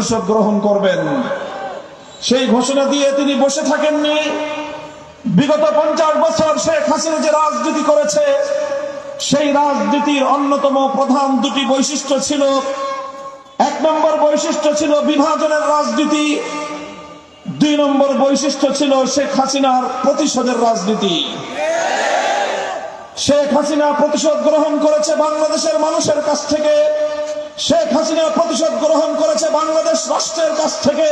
প্রতিশোধ গ্রহণ করবেন। সেই ঘোষণা দিয়ে তিনি বসে থাকেননি। বিগত পঞ্চাশ বছর শেখ হাসিনা যে রাজনীতি করেছে, সেই রাজনীতির অন্যতম প্রধান দুটি বৈশিষ্ট্য ছিল। এক নম্বর বৈশিষ্ট্য ছিল বিভাজনের রাজনীতি। দুই নম্বর বৈশিষ্ট্য ছিল শেখ হাসিনার প্রতিশোধের রাজনীতি। শেখ হাসিনা প্রতিশোধ গ্রহণ করেছে বাংলাদেশের মানুষের কাছ থেকে। শেখ হাসিনা প্রতিশোধ গ্রহণ করেছে বাংলাদেশ রাষ্ট্রের কাছ থেকে।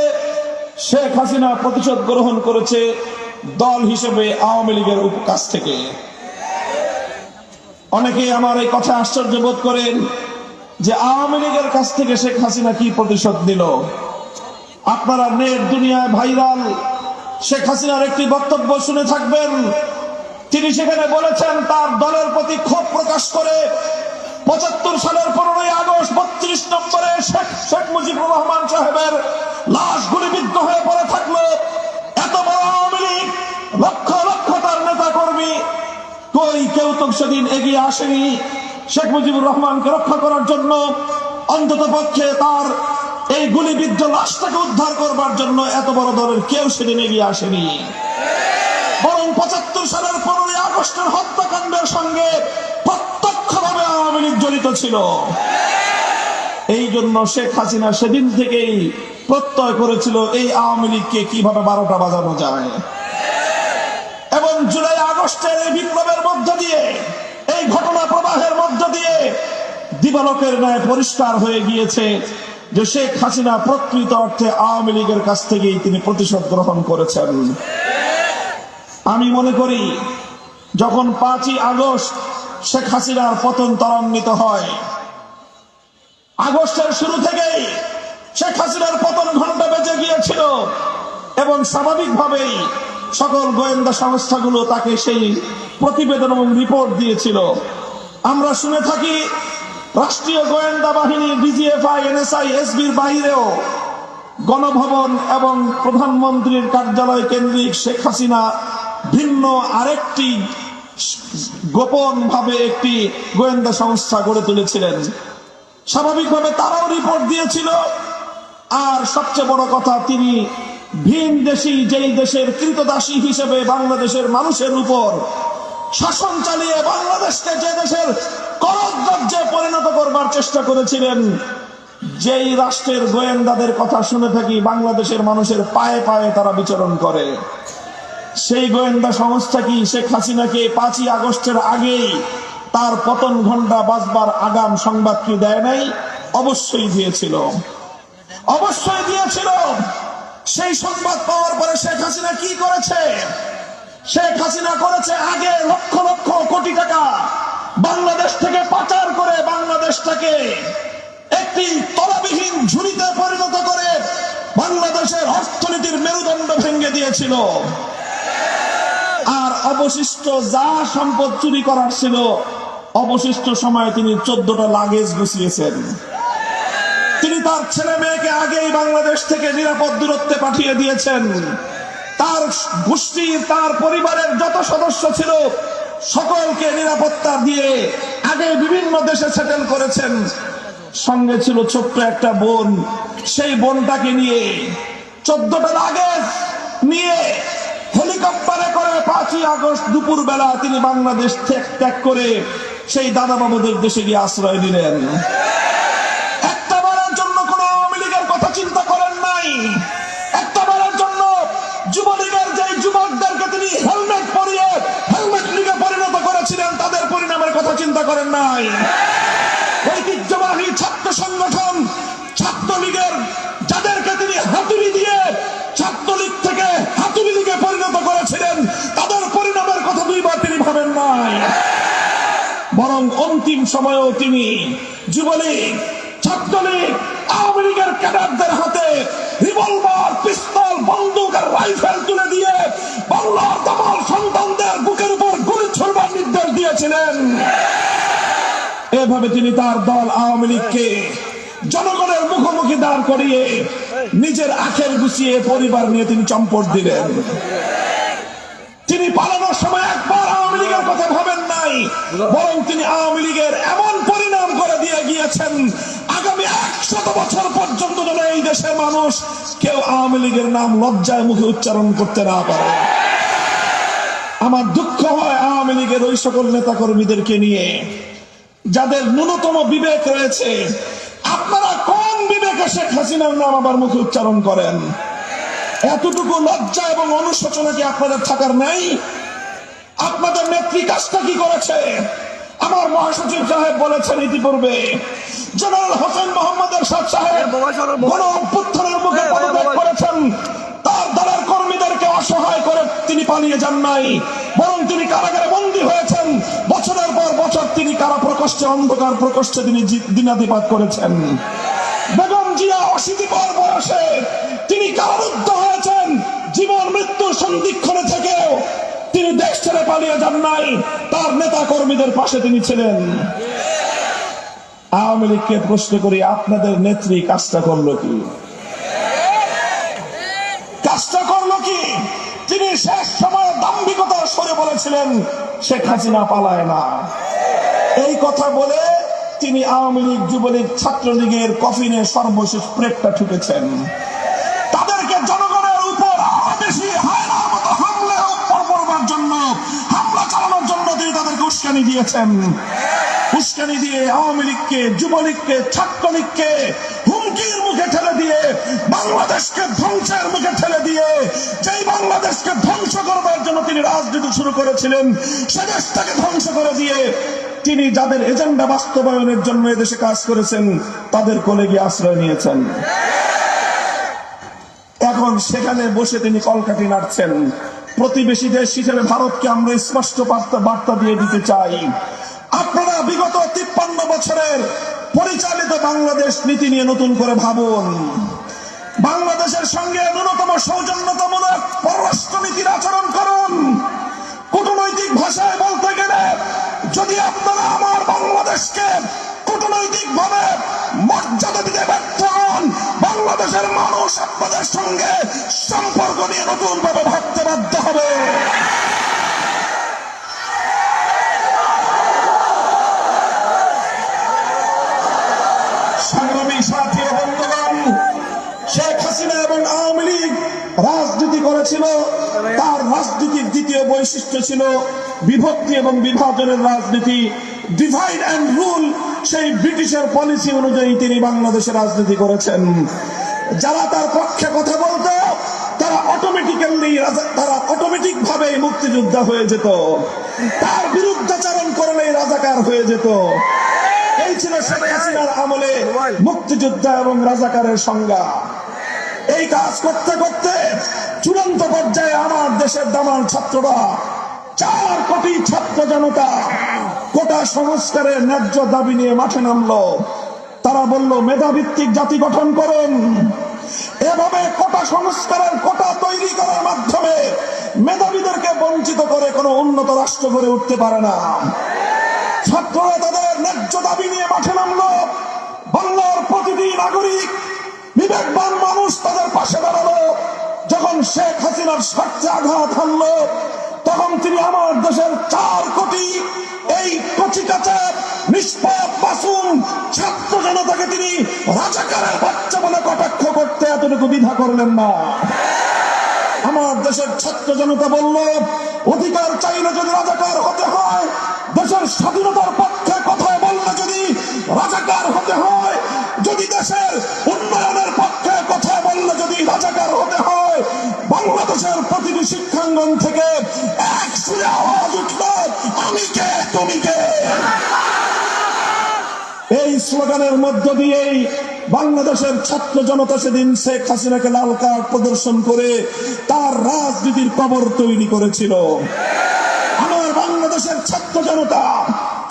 শেখ হাসিনা প্রতিশোধ গ্রহণ করেছে দল হিসেবে আওয়ামী লীগের কাছ থেকে। অনেকে আমার এই কথা আশ্চর্য বোধ করেন যে আওয়ামী লীগের কাছ থেকে শেখ হাসিনা কি প্রতিশোধ নিল আপনারা নেট দুনিয়ায় ভাইরাল। শেখ হাসিনার একটি বক্তব্য শুনে থাকবেন। তিনি সেখানে বলেছেন, তার দলের প্রতি ক্ষোভ প্রকাশ করে পঁচাত্তর সালের পনেরোই আগস্ট বত্রিশ নম্বরে শেখ শেখ মুজিবুর রহমান সাহেবের লাশ গুলিবিদ্ধ হয়ে পড়ে থাকল। এত বড় আওয়ামী লীগ, লক্ষ লক্ষ তার নেতা কর্মী কই কেউ তো সেদিন এগিয়ে আসেনি। শেখ মুজিবুর রহমানকে রক্ষা করার জন্য অন্তত পক্ষে তার এই গুলিবিদ্ধ লাশটাকে উদ্ধার করবার জন্য এত বড় দলের কেউ সেদিন এগিয়ে আসেনি। বরং পঁচাত্তর সালের পনেরোই আগস্টের হত্যাকাণ্ডের সঙ্গে ছিল। এই জন্য শেখ হাসিনা সেদিন থেকেই প্রত্যয় করেছিল এই আওয়ামী লীগকে কীভাবে বারোটা বাজানো যায়। এবং জুলাই আগস্টের এই বিপ্লবের মধ্য দিয়ে, এই ঘটনা প্রবাহের মধ্য দিয়ে দিবালকের ন্যায় পরিষ্কার হয়ে গিয়েছে যে শেখ হাসিনা প্রকৃত অর্থে আওয়ামী লীগের কাছ থেকেই তিনি প্রতিশোধ গ্রহণ করেছেন। আমি মনে করি, যখন পাঁচই আগস্ট শেখ হাসিনার পতন ত্বরান্বিত হয়। আগস্টের শুরু থেকেই শেখ হাসিনার পতন ঘণ্টা বেজে গিয়েছিল এবং স্বাভাবিকভাবেই সকল গোয়েন্দা সংস্থাগুলো তাকে সেই প্রতিবেদন এবং রিপোর্ট দিয়েছিল। আমরা শুনে থাকি রাষ্ট্রীয় গোয়েন্দা বাহিনী, ডিজিএফআই, এনএসআই, এসবির বাহিরেও গণভবন এবং প্রধানমন্ত্রীর কার্যালয় কেন্দ্রিক শেখ হাসিনা ভিন্ন আরেকটি গোপন ভাবে একটি গোয়েন্দা সংস্থা গড়ে তুলেছিলেন। স্বাভাবিকভাবে তারাও রিপোর্ট দিয়েছিল। আর সবচেয়ে বড় কথা, তিনি ভিন দেশি, যেই দেশের কৃতদাসী হিসেবে বাংলাদেশের মানুষের উপর শাসন চালিয়ে বাংলাদেশকে যে দেশের করদ্রাজ্যে পরিণত করবার চেষ্টা করেছিলেন, যেই রাষ্ট্রের গোয়েন্দাদের কথা শুনে থাকি বাংলাদেশের মানুষের পায়ে পায়ে তারা বিচরণ করে। সেই গোয়েন্দা সংস্থা কি শেখ হাসিনাকে পাঁচই আগস্টের আগেই তার পতন ঘণ্টা বাজবার আগাম সংবাদ কি দেয় নাই? অবশ্যই দিয়েছিল। অবশ্যই দিয়েছিল। সেই সংবাদ পাওয়ার পরে শেখ হাসিনা কি করেছে? শেখ হাসিনা করেছে আগে লক্ষ লক্ষ কোটি টাকা বাংলাদেশ থেকে পাচার করে বাংলাদেশটাকে একটি তলাবিহীন ঝুড়িতে পরিণত করে বাংলাদেশের অর্থনীতির মেরুদণ্ড ভেঙে দিয়েছিল। আর অবশিষ্ট যা সম্পদ চুরি করার ছিল, অবশিষ্ট সময়ে তিনি চোদ্দটা লাগেজ গুছিয়েছেন। তিনি তার ছেলে মেয়েকে আগেই বাংলাদেশ থেকে নিরাপদ দূরত্বে পাঠিয়ে দিয়েছেন। তার গোষ্ঠী, তার পরিবারের যত সদস্য ছিল, সকলকে নিরাপত্তা দিয়ে আগে বিভিন্ন দেশে সেটেল করেছেন। সঙ্গে ছিল ছোট্ট একটা বোন। সেই বোনটাকে নিয়ে চোদ্দটা লাগেজ নিয়ে হেলিকপ্টারে করে পাঁচই আগস্ট দুপুর বেলা তিনি বাংলাদেশ ত্যাগ করে সেই দাদা বাবুদের দেশে গিয়ে আশ্রয় দিলেন। একটা জন্য যে যুবকদেরকে তিনি লীগে পরিণত করেছিলেন, তাদের পরিণামের কথা চিন্তা করেন নাই। ঐতিহ্যবাহী ছাত্র সংগঠন, ছাত্রলীগের বরং অন্তিম সময়েও তিনি যুবলীগ, ছাত্রলীগ, আওয়ামী লীগের ক্যাডারদের হাতে রিভলভার, পিস্তল, বন্দুক আর রাইফেল তুলে দিয়ে সন্তানদের বুকের উপর গুলি নির্দেশ দিয়েছিলেন। এভাবে তিনি তার দল আওয়ামী লীগকে জনগণের মুখোমুখি দাঁড় করিয়ে নিজের আখের গুছিয়ে পরিবার নিয়ে তিনি চম্পট দিলেন। তিনি পালানোর সময় একবার আওয়ামী কথা ভাবেন নাই, বরং তিনি আওয়ামী লীগের এমন পরিণাম করে দিয়ে গিয়েছেন, আগামী একশত বছর পর্যন্ত যেন এই দেশের মানুষ কেউ আওয়ামী লীগের নাম লজ্জায় মুখে উচ্চারণ করতে না পারে। আমার দুঃখ হয় আওয়ামী লীগের ওই সকল নেতা কর্মীদেরকে নিয়ে, যাদের ন্যূনতম বিবেক রয়েছে। আপনারা কোন বিবেকে শেখ হাসিনার নাম আবার মুখে উচ্চারণ করেন? এতটুকু লজ্জা এবং অনুশোচনা কি আপনাদের থাকার নাই? আপনাদের নেত্রী কাজটা কি করেছে? আমার মহাসচিব সাহেব বলেছেন ইতিপূর্বে জেনারেল হোসেন মোহাম্মদ এরশাদ সাহেব গণ অভ্যুত্থানের মুখে পদত্যাগ করেছেন। তার দলের কর্মীদেরকে অসহায় করে তিনি পালিয়ে যান নাই। বরং তিনি কারাগারে বন্দী হয়েছেন। বছরের পর বছর তিনি কারা প্রকোষ্ঠে অন্ধকার প্রকোষ্ঠে তিনি দিনাতিপাত করেছেন। বেগম জিয়া অশীতি পর বয়সে তিনি কারারুদ্ধ হয়েছেন। জীবন মৃত্যুর সন্ধিক্ষণে থেকেও ছেড়ে পালিয়ে যান নাই। তার নেতা কর্মীদের পাশে তিনি ছিলেন। আওয়ামী লীগকে প্রশ্ন করি, আপনাদের নেত্রী কাজটা করল কি? কাজটা করল কি? তিনি শেষ সময় দাম্ভিকতার সরে বলেছিলেন, শেখ হাসিনা পালায় না। এই কথা বলে তিনি আওয়ামী লীগ যুবলীগ ছাত্রলীগের কফিনে সর্বশেষ প্রেকটা ঠুকেছেন। তিনি উস্কানি দিয়েছেন। উস্কানি দিয়ে আওয়ামী লীগকে, যুবলীগকে, ছাত্রলীগকে হুমকির মুখে ঠেলে দিয়ে, বাংলাদেশকে ধ্বংসের মুখে ঠেলে দিয়ে, যেই বাংলাদেশকে ধ্বংস করবার জন্য তিনি রাজনীতি শুরু করেছিলেন, সে দেশটাকে ধ্বংস করে দিয়ে তিনি যাদের এজেন্ডা বাস্তবায়নের জন্য এদেশে কাজ করেছেন, তাদের কোলে গিয়ে আশ্রয় নিয়েছেন। এখন সেখানে বসে তিনি কলকাটি নাড়ছেন। প্রতিবেশী দেশ হিসেবে ভারতকে আমরা স্পষ্ট বার্তা- দিয়ে দিতে চাই। আপনারা বিগত তিপ্পান্ন বছরের পরিচালিত বাংলাদেশ নীতি নিয়ে নতুন করে ভাবুন। বাংলাদেশের সঙ্গে ন্যূনতম সৌজন্যতামূলক পররাষ্ট্রনীতির বাংলাদেশের মানুষ আপনাদের সঙ্গে সম্পর্ক নিয়ে নতুন ভাবে ভাবতে বাধ্য হবে। শেখ হাসিনা এবং লীগ করেছিল, তার রাজনীতির দ্বিতীয় বৈশিষ্ট্য ছিল এবং রাজনীতি। অ্যান্ড রুল সেই ব্রিটিশের পলিসি অনুযায়ী তিনি বাংলাদেশে রাজনীতি করেছেন। যারা তার পক্ষে কথা বলতো, তারা অটোমেটিক্যালি তারা অটোমেটিক ভাবে মুক্তিযোদ্ধা হয়ে যেত। তার বিরুদ্ধাচরণ করলেই রাজাকার হয়ে যেত। এই ছিল শেখ হাসিনার আমলে মুক্তিযোদ্ধা এবং রাজাকারের সংজ্ঞা। এই কাজ করতে করতে চূড়ান্ত পর্যায়ে আমার দেশের দামাল ছাত্ররা, চার কোটি ছাত্র জনতা কোটা সংস্কারের ন্যায্য দাবি নিয়ে মাঠে নামলো। তারা বলল, মেধাভিত্তিক জাতি গঠন করেন। এভাবে কোটা সংস্কারের কোটা তৈরি করার মাধ্যমে মেধাবীদেরকে বঞ্চিত করে কোনো উন্নত রাষ্ট্র গড়ে উঠতে পারে না। ছাত্ররা তাদের ন্যায্য দাবি নিয়ে মাঠে নামলো। বাংলার প্রতিটি নাগরিক, বিবেকবান মানুষ তাদের পাশে দাঁড়াল। যখন শেখ হাসিনার স্বার্থে আঘাত হানলো তিনি আমার দেশের চার কোটি, এই কচিকাচার নিষ্পাপ, মাসুম ছাত্র জনতাকে তিনি রাজাকারের বাচ্চা বলে কটাক্ষ করতে এতটুকু দ্বিধা করলেন না। আমার দেশের ছাত্র জনতা বলল, অধিকার চাইলে যদি রাজাকার হতে হয়, দেশের স্বাধীনতার পক্ষে কথা বললে যদি রাজাকার হতে হয়, যদি দেশের উন্নয়নের পক্ষে কথা বললে যদি রাজাকার হতে হয় বাংলাদেশের প্রতিটি শিক্ষাঙ্গন থেকে এক সুরে আওয়াজ উঠল, আমি কে? তুমি কে? এই স্লোগানের মধ্য দিয়েই বাংলাদেশের ছাত্র জনতা সেদিন শেখ হাসিনাকে লাল কার্ড প্রদর্শন করে তার রাজনীতির কবর তৈরি করেছিল। আমার বাংলাদেশের ছাত্র জনতা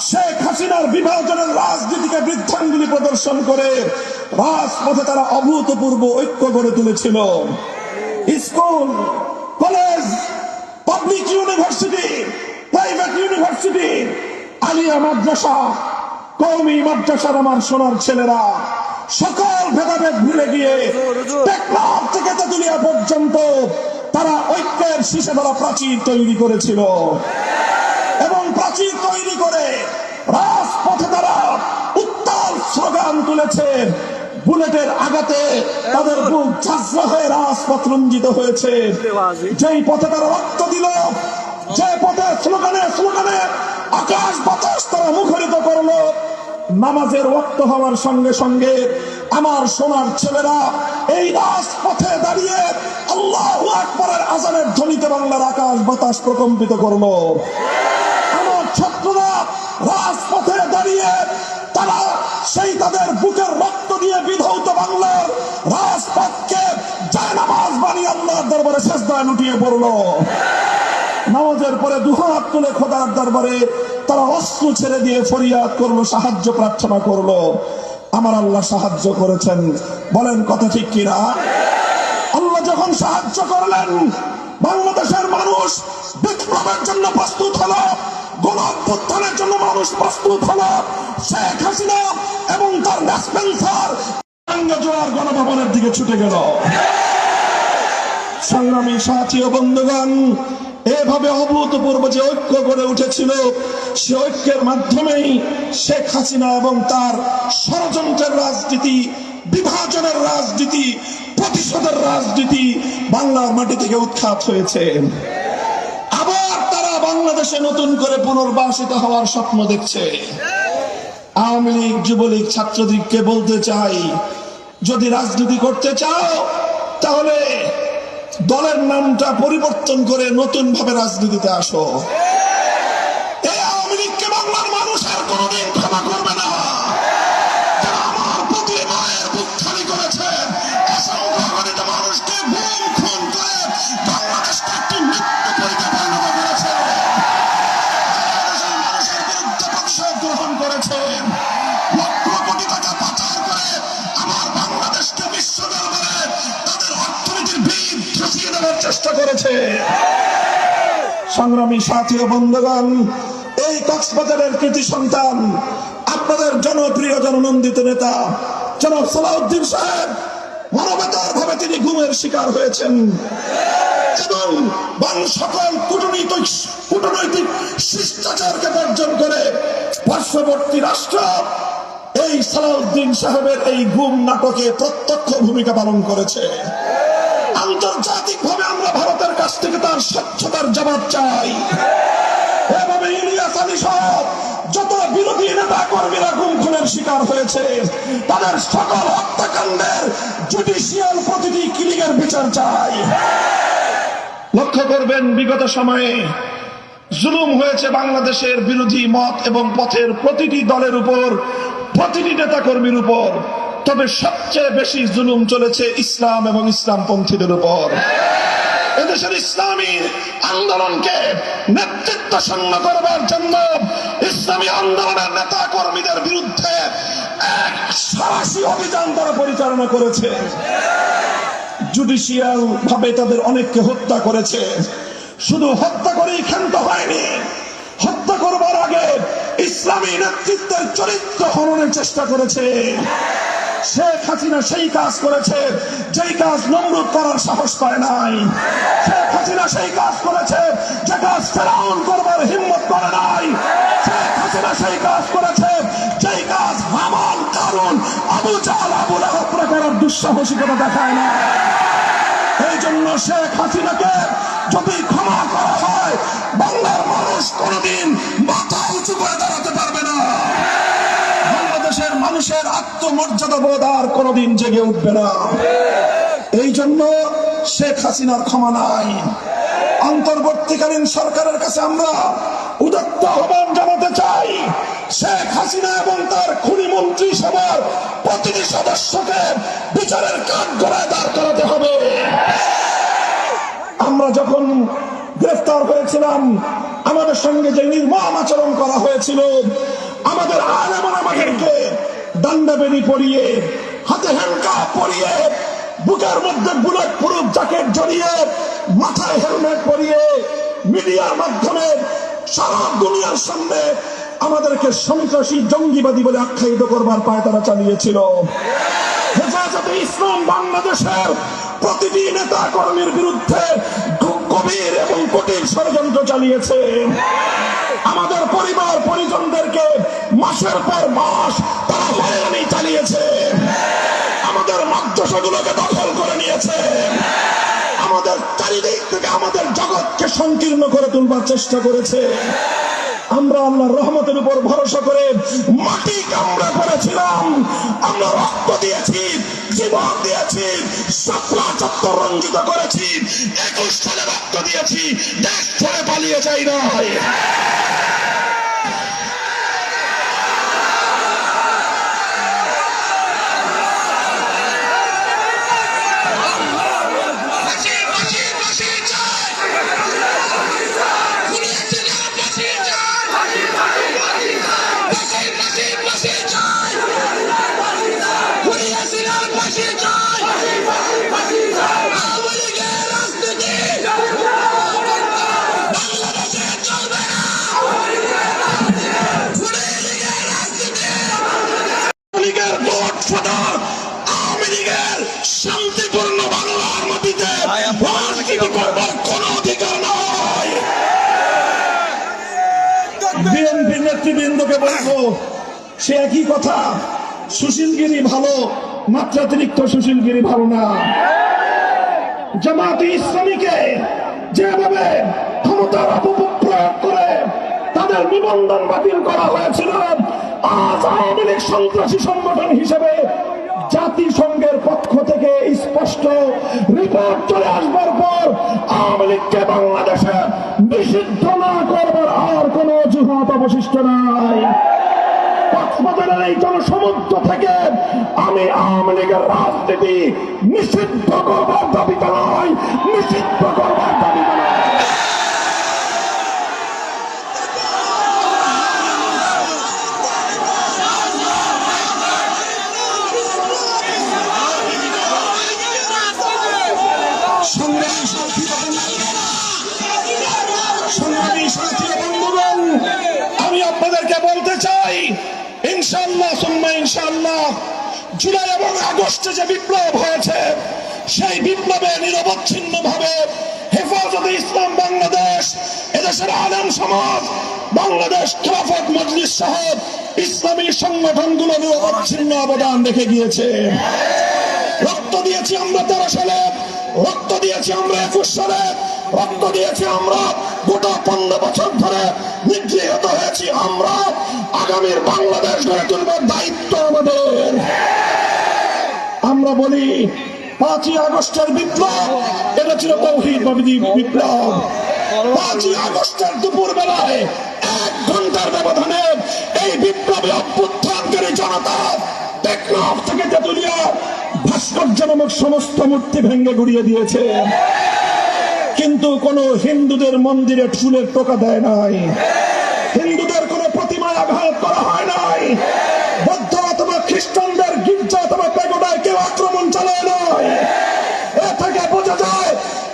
শেখ হাসিনার বিভাজনের রাজনীতিকে বৃদ্ধাঙ্গুলি প্রদর্শন করে রাজপথে তারা অভূতপূর্ব ঐক্য গড়ে তুলেছিল। School, college public university private university Alia মাদ্রাসা কৌমি মাদ্রাসার আমার সোনার ছেলেরা, সকল ভেদাভেদ ভুলে গিয়ে টেকনাফ থেকে তেতুলিয়া পর্যন্ত তারা ঐক্যের শীষে ধরা প্রাচীর তৈরি করেছিল। এবং প্রাচীর তৈরি করে রাজপথে তারা উত্তাল স্লোগান তুলেছে। বুলেটের আঘাতে তাদের বুক ঝাঁঝরা হয়ে রাজপথ রঞ্জিত হয়েছে। যেই পথে তারা রক্ত দিল যে পথে স্লোগানে স্লোগানে আকাশ বাতাস তারা মুখরিত করল। নামাজের ওয়াক্ত হওয়ার সঙ্গে সঙ্গে আমার সোনার ছেলেরা এই রাজপথে দাঁড়িয়ে আল্লাহ আকবরের আজানের ধ্বনিতে বাংলার আকাশ বাতাস প্রকম্পিত করল। আমার ছাত্ররা রাজপথে দাঁড়িয়ে তারা সেই তাদের বুকের রক্ত দিয়ে বিধৌত বাংলার রাজপথকে যায় নামাজ বানিয়ে আল্লাহর দরবারে শেষদায় লুটিয়ে পড়ল। নামাজের পরে দুহাত তুলে খোদার দরবারে তারা অস্ত্র ছেড়ে দিয়ে ফরিয়াদ করল, সাহায্য প্রার্থনা করল। আমার আল্লাহ সাহায্য করেছেন। বলেন, কথা ঠিক কিনা? আল্লাহ যখন সাহায্য করলেন, বাংলাদেশের মানুষ বিপ্লবের জন্য প্রস্তুত হলো। গণঅভ্যুত্থানের জন্য মানুষ প্রস্তুত হলো এবং তার গণভবনের দিকে ছুটে গেল। সংগ্রামী সাথী ও বন্ধুগণ, এভাবে অভূতপূর্ব যে ঐক্য গড়ে উঠেছিল, সে ঐক্যের মাধ্যমেই শেখ হাসিনা এবং তার ষড়যন্ত্রের রাজনীতি, বিভাজনের রাজনীতি, প্রতিশোধের রাজনীতি বাংলার মাটি থেকে উৎখাত হয়েছে। বাংলাদেশে নতুন করে পুনর্বাসিত হওয়ার স্বপ্ন দেখছে। আওয়ামী লীগ, যুবলীগ, ছাত্রলীগকে বলতে চাই, যদি রাজনীতি করতে চাও, তাহলে দলের নামটা পরিবর্তন করে নতুন ভাবে রাজনীতিতে আসো। এই আওয়ামী লীগকে বাংলার চেষ্টা করেছে। সংগ্রামী সাথী বন্ধুগণ, এই কক্সবাজারের কৃতি সন্তান, আপনাদের জনপ্রিয়, জননন্দিত নেতা, জনাব সালাউদ্দিন সাহেব তিনি ঘুমের শিকার হয়েছেন। এবং সকল কূটনৈতিক কূটনৈতিক শিষ্টাচারকে বর্জন করে পার্শ্ববর্তী রাষ্ট্র এই সালাউদ্দিন সাহেবের এই ঘুম নাটকে প্রত্যক্ষ ভূমিকা পালন করেছে। আন্তর্জাতিক আমরা ভারতের কাছ থেকে তার স্বচ্ছতার জবাব চাই। এভাবে ইলিয়াস আলী সহ যত বিরোধী নেতা কর্মীরা গুম খুনের শিকার হয়েছে, তাদের সকল হত্যাকাণ্ডের জুডিশিয়াল প্রতিটি কিলিংয়ের বিচার চাই। লক্ষ্য করবেন, বিগত সময়ে জুলুম হয়েছে বাংলাদেশের বিরোধী মত এবং পথের প্রতিটি দলের উপর, প্রতিটি নেতা কর্মীর উপর। তবে সবচেয়ে বেশি জুলুম চলেছে ইসলাম এবং ইসলাম ইসলামপন্থীদের উপর। এদেশের ইসলামী আন্দোলনকে নেতৃত্ব সন্ন করবার জন্য ইসলামী আন্দোলনের নেতা কর্মীদের বিরুদ্ধে এক সাহসী অভিযান তারা পরিচালনা করেছে। জুডিশিয়াল ভাবে তাদের অনেককে হত্যা করেছে। শুধু হত্যা করেই ক্ষান্ত হয়নি, হত্যা করবার আগে ইসলামী নেতৃত্বের চরিত্র হরণের চেষ্টা করেছে। শেখ হাসিনা সেই কাজ করেছে, যেই কাজ নমরুদ করার সাহস পায় নাই। শেখ হাসিনা সেই কাজ করেছে, যে কাজ ফেরাউন করবার হিম্মত করে নাই। শেখ হাসিনা সেই কাজ করেছে, যেই কাজ হামান কারণ আবু জাল আবু লাহাবরা করার দুঃসাহসিকতা দেখায় না এই জন্য শেখ হাসিনাকে যদি ক্ষমা করা হয়, বাংলার মানুষ কোনদিন মাথা উঁচু করে দাঁড়াতে পারবে না। বাংলাদেশের মানুষের আত্মমর্যাদা বোধ আর কোনদিন জেগে উঠবে না। এই জন্য শেখ হাসিনার ক্ষমা নাই। অন্তর্বর্তীকালীন সরকারের কাছে আমরা উদত্ত আহ্বান জানাতে চাই, শেখ হাসিনা এবং তার খুনি মন্ত্রী সভার প্রতিটি সদস্যকে বিচারের কাঠ গড়ায় দাঁড় করাতে হবে। আমরা যখন গ্রেফতার হয়েছিলাম, আমাদের সঙ্গে যে নির্মম আচরণ করা হয়েছিল আমাদের আলেমান আমাদেরকে ডান্ডা বেরি পরিয়ে, হাতে হ্যান্ডকাপ পরিয়ে, বুকের মধ্যে বুলেট প্রুফ জ্যাকেট জড়িয়ে, মাথায় হেলমেট পরিয়ে, মিডিয়ার মাধ্যমে সারা দুনিয়ার সামনে আমাদেরকে সন্ত্রাসী, জঙ্গিবাদী বলে আখ্যায়িত করবার পায় তারা চালিয়েছিল। হেফাজতে ইসলাম বাংলাদেশের প্রতিটি নেতা কর্মীর বিরুদ্ধে গভীর এবং কঠিন ষড়যন্ত্র চালিয়েছে। আমাদের পরিবার পরিজনদেরকে মাসের পর মাস তারা হয়রানি চালিয়েছে। আমাদের মাদ্রাসাগুলোকে দখল করে নিয়েছে। আমাদের চারিদিক থেকে আমাদের জগৎকে সংকীর্ণ করে তুলবার চেষ্টা করেছে। আমরা আল্লাহর রহমতের উপর ভরসা করে মাটি কামড়া করেছিলাম। আমরা রক্ত দিয়েছি, জীবন দিয়েছি সাপলা চত্বর রঞ্জিত করেছি একুশ সালে রক্ত দিয়েছি, দেশ ছেড়ে পালিয়ে যাই নয় মাত্রাতিরিক্ত সুশীলগিরি ভালো না জামাত ইসলামীকে যেভাবে ক্ষমতার অপপ্রয়োগ করে তাদের নিবন্ধন বাতিল করা হয়েছিল, আজ আওয়ামী লীগ সন্ত্রাসী সংগঠন হিসেবে জাতিসংঘের পক্ষ থেকে স্পষ্ট রিপোর্ট চলে আসবার পর আওয়ামী লীগকে বাংলাদেশে নিষিদ্ধ না করবার আর কোনো অজুহাত অবশিষ্ট নাই। আমি নিষিদ্ধ করবার দাবিতে নয় নিষিদ্ধ করবার দাবিতে ইনশাল্লাহ জুলাই এবং আগস্টে যে বিপ্লব হয়েছে, সেই বিপ্লবে নিরবচ্ছিন্ন ভাবে হেফাজতে ইসলাম বাংলাদেশ, এদেশের আলম সমাজ, বাংলাদেশ খেলাফত মজলিস সহ ইসলামী সংগঠনগুলো নিরবচ্ছিন্ন অবদান রেখে গিয়েছে। রক্ত দিয়েছি আমরা তেরো সালে, রক্ত দিয়েছি আমরা একুশ সালে, রক্ত দিয়েছি আমরা গোটা পনেরো বছর ধরে নিগৃহীত হয়েছি আমরা। আগামীর বাংলাদেশ গড়ে তুলবার দায়িত্ব বলি, পাঁচই আগস্টের বিপ্লব, এটা ছিল তৌহিদ বাবিদি বিপ্লব। পাঁচই আগস্টের দুপুর বেলায় এক ঘণ্টার ব্যবধানে এই বিপ্লবে অভ্যুত্থানকারী জনতা টেকনাফ থেকে তেতুলিয়া ভাস্কর্য নামক সমস্ত মূর্তি ভেঙে গুড়িয়ে দিয়েছে। কিন্তু কোন হিন্দুদের মন্দিরে ফুলের টোকা দেয় নাই। হিন্দুদের কোন প্রতিমায় আঘাত করা হয় নাই। বৌদ্ধ অথবা খ্রিস্টানদের কেউ আক্রমণ চালায় নয়। এ থেকে বোঝা যায়,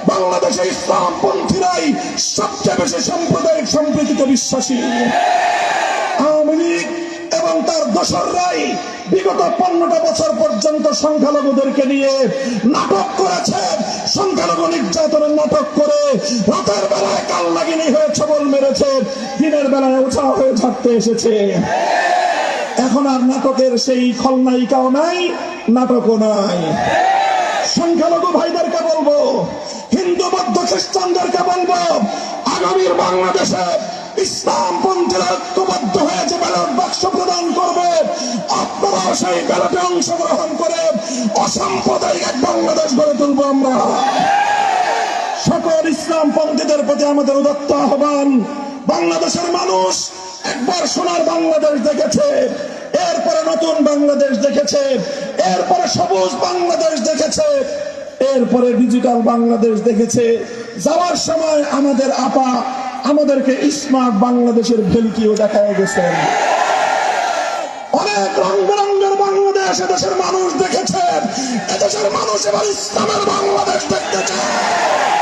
বাংলাদেশে ইসলাম পন্থীরাই সবচেয়ে বেশি সাম্প্রদায়িক সম্প্রীতিতে বিশ্বাসী। আওয়ামী লীগ এবং তার দোসররাই বিগত পনেরোটা বছর পর্যন্ত সংখ্যালঘুদেরকে নিয়ে নাটক করেছে। সংখ্যালঘু নির্যাতনের নাটক করে রাতের বেলায় কাল লাগিনি হয়ে ছবল মেরেছে, দিনের বেলায় উঠা হয়ে থাকতে এসেছে। এখন আর নাটকের সেই খলনায়িকাও নাই নাটকও নাই। সংখ্যালঘু ভাইদেরকে বলব? হিন্দু, বৌদ্ধ খ্রিস্টানদেরকে বলব? আগামীর বাংলাদেশে ইসলাম পন্থীরা ঐক্যবদ্ধ হয়ে যে ব্যালট বাক্স প্রদান করবে আপনারা সেই ব্যালটে অংশগ্রহণ করে অসাম্প্রদায়িক এক বাংলাদেশ গড়ে তুলবো আমরা। সকল ইসলাম পন্থীদের প্রতি আমাদের উদত্ত আহ্বান, বাংলাদেশের মানুষ একবার সোনার বাংলাদেশ দেখেছে, এরপরে নতুন বাংলাদেশ দেখেছে এরপরে সবুজ বাংলাদেশ দেখেছে, এরপরে ডিজিটাল বাংলাদেশ দেখেছে। যাওয়ার সময় আমাদের আপা আমাদেরকে স্মার্ট বাংলাদেশের ভেলকিও দেখা গেছে। অনেক রং বেরঙ্গের বাংলাদেশ এদেশের মানুষ দেখেছে, এদেশের মানুষ এবার ইসলামের বাংলাদেশ দেখতে চায়।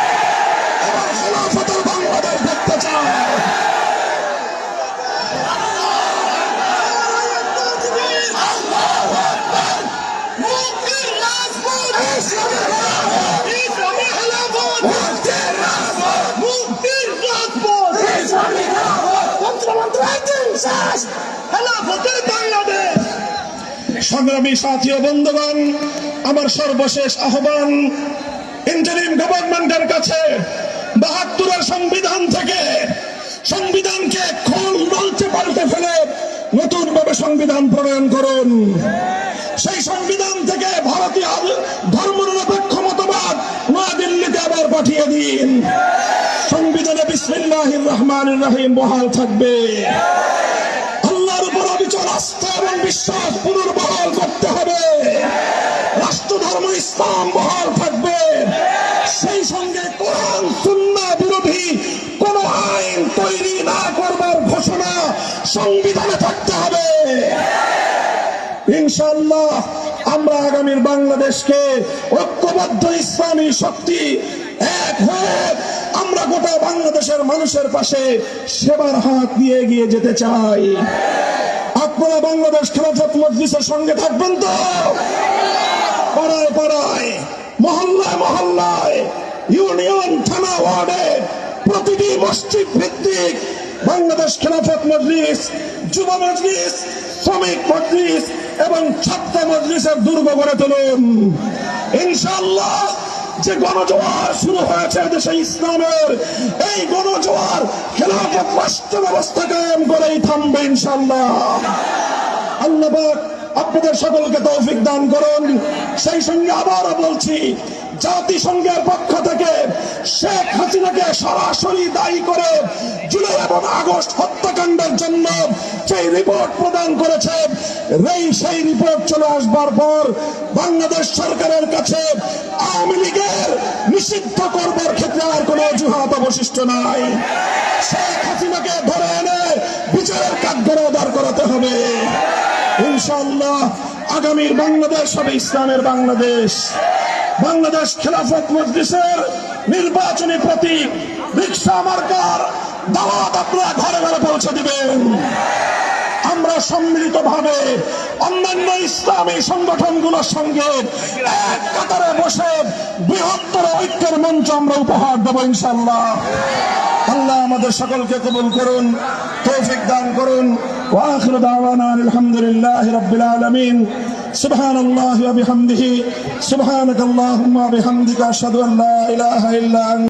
সংগ্রামী সাথী বন্ধুগণ, আমার সর্বশেষ আহ্বান ইন্টারিম গভর্নমেন্টের কাছে বাহাত্তরের সংবিধান থেকে সংবিধানকে খোল নলচে পাল্টে ফেলে নতুন ভাবে সংবিধান প্রণয়ন করুন। সেই সংবিধান থেকে ভারতীয় ধর্মনিরপেক্ষ মতবাদ নয়াদিল্লিতে আবার পাঠিয়ে দিন। সংবিধানে বিসমিল্লাহির রহমানির রহিম বহাল থাকবে। আল্লাহর উপর অবিচল আস্থা এবং বিশ্বাস পুনর্বহাল করতে হবে। রাষ্ট্র ধর্ম ইসলাম বহাল থাকবে। সেই সঙ্গে কোরআন সুন্নাহ বিরোধী কোন আইন তৈরি না করবার ঘোষণা সংবিধানে থাকতে হবে। আগামীর বাংলাদেশকে ঐক্যবদ্ধ ইসলামী শক্তি এক হয়ে আমরা গোটা বাংলাদেশের মানুষের পাশে সেবার হাত দিয়ে এগিয়ে যেতে চাই। আপনারা বাংলাদেশ খেলাফত মজলিসের সঙ্গে থাকবেন তো? পাড়ায় পাড়ায়, মহল্লায় মহল্লায়, ইউনিয়ন, থানা, ওয়ার্ডে, প্রতিটি মসজিদ ভিত্তিক বাংলাদেশ খেলাফত মজলিস, যুব মজলিস, শ্রমিক মজলিস এবং ছাত্র মজলিসের দুর্গ গড়ে তুলুন। ইনশাল্লাহ যে গণজোয়ার শুরু হয়েছে দেশে ইসলামের, এই গণজোয়ার খেলাফত রাষ্ট্র ব্যবস্থা কায়েম করেই থামবে ইনশাল্লাহ আল্লাহ আপনাদের সকলকে তৌফিক দান করুন। সেই সঙ্গে আবারও বলছি, জাতিসংঘের পক্ষ থেকে শেখ হাসিনাকে সরাসরি দায়ী করে জুলাই এবং আগস্ট হত্যাকাণ্ডের জন্য যে রিপোর্ট প্রদান করেছে এই সেই রিপোর্ট চলে আসবার পর বাংলাদেশ সরকারের কাছে আওয়ামী লীগের নিষিদ্ধ করবার ক্ষেত্রে আর কোনো অজুহাত অবশিষ্ট নাই। শেখ হাসিনাকে ধরে এনে বিচারের কাঠগড়ে দাঁড় করাতে হবে। ইনশাআল্লাহ আগামীর বাংলাদেশ হবে ইসলামের বাংলাদেশ। বাংলাদেশ খেলাফত মজলিসের নির্বাচনী প্রতীক রিক্সা মার্কার দাওয়াত আপনারা ঘরে ঘরে পৌঁছে দিবেন। আমরা সম্মিলিত ভাবে অন্যান্য ইসলামী সংগঠনগুলোর সঙ্গে এক কাতারে বসে বৃহত্তর ঐক্যের মঞ্চ আমরা উপহার দেবো ইনশাল্লাহ আল্লাহ আমাদের সকলকে কবুল করুন, তৌফিক দান করুন। واخر دعوانا أن الحمد لله رب العالمين سبحان الله وبحمده سبحانك اللهم وبحمدك اشهد ان لا اله الا انت